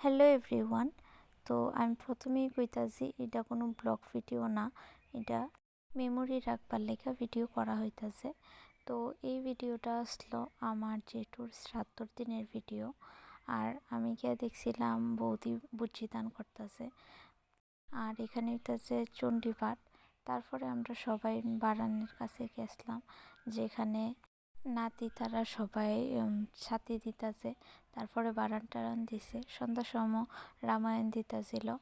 Hello everyone তো আমি প্রথমেই কইতাছি, এটা কোনো ব্লগ ভিডিও না। এটা মেমোরি রাখবার লেখা ভিডিও করা হইতাছে। তো এই ভিডিওটা আসলো আমার জেঠুর শ্রাদ্ধর দিনের ভিডিও। আর আমি গিয়ে দেখছিলাম বৌদি বুঝি দান করতেছে। আর এখানে হইতাছে চণ্ডীপাঠ। তারপরে আমরা সবাই বারানের কাছে গেছিলাম, যেখানে নাতি তারা সবাই ছাতি দিতাছে, তারপরে বারান টারান দিছে। সন্ধ্যা সময় রামায়ণ দিতাছিল।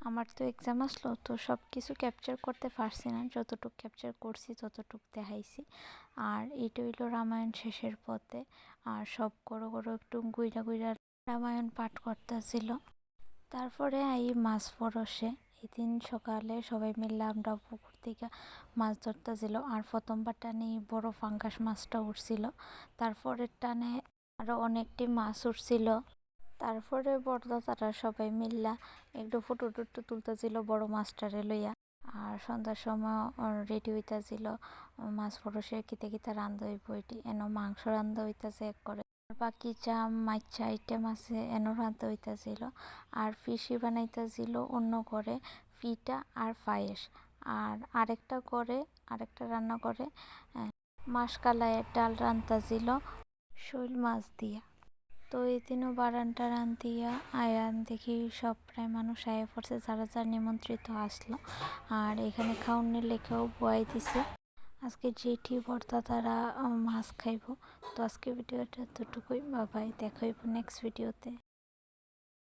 আমার তো এক্সাম আসলো, তো সব কিছু ক্যাপচার করতে পারছি না। যতটুকু ক্যাপচার করছি, ততটুক দেখাইছি। আর এইটা হইল রামায়ণ শেষের পথে। আর সব করো করো একটু গুইরা গুইরা রামায়ণ পাঠ করতেছিল। তারপরে আই মাছ পরশে। এদিন সকালে সবাই মিলে আমরা পুকুর থেকে মাছ ধরতে ছিল আর প্রথমবার টানে বড় ফাঙ্গাস মাছটা উঠছিল। তারপরের টানে আরও অনেকটি মাছ উঠছিল। তারপরে বড়দা তারা সবাই মিল্লা একটু ফটো টুটো তুলতেছিল বড় মাছটারে লইয়া। আর সন্ধ্যার সময় রেডি হইতাছিল, মাছ ফরসে কিতে কিতে রান্ধা হইব এটি। এন মাংস রান্ধা হইতাছে এক করে। বাকি যা মাইচা আইটেম আছে এনো রান্ধা হইতাছিল। আর ফিশি বানাইতেছিল অন্য করে ফিটা আর পায়েস। আর আরেকটা করে আরেকটা রান্না করে মাসকালাইয়ের ডাল রান্তাছিল শৈল মাছ দিয়া। তো এই দিনও টারান দিয়া আয়ান দেখি সব প্রায় মানুষ আয়া পড়ছে, যারা যারা নিমন্ত্রিত আসলো। আর এখানে খাওয়ানোর লেখাও বয়াই দিছে। আজকে জেঠি বর্তা তারা মাছ খাইব। তো আজকে ভিডিওটা এতটুকুই। বাবাই দেখাইব নেক্সট ভিডিওতে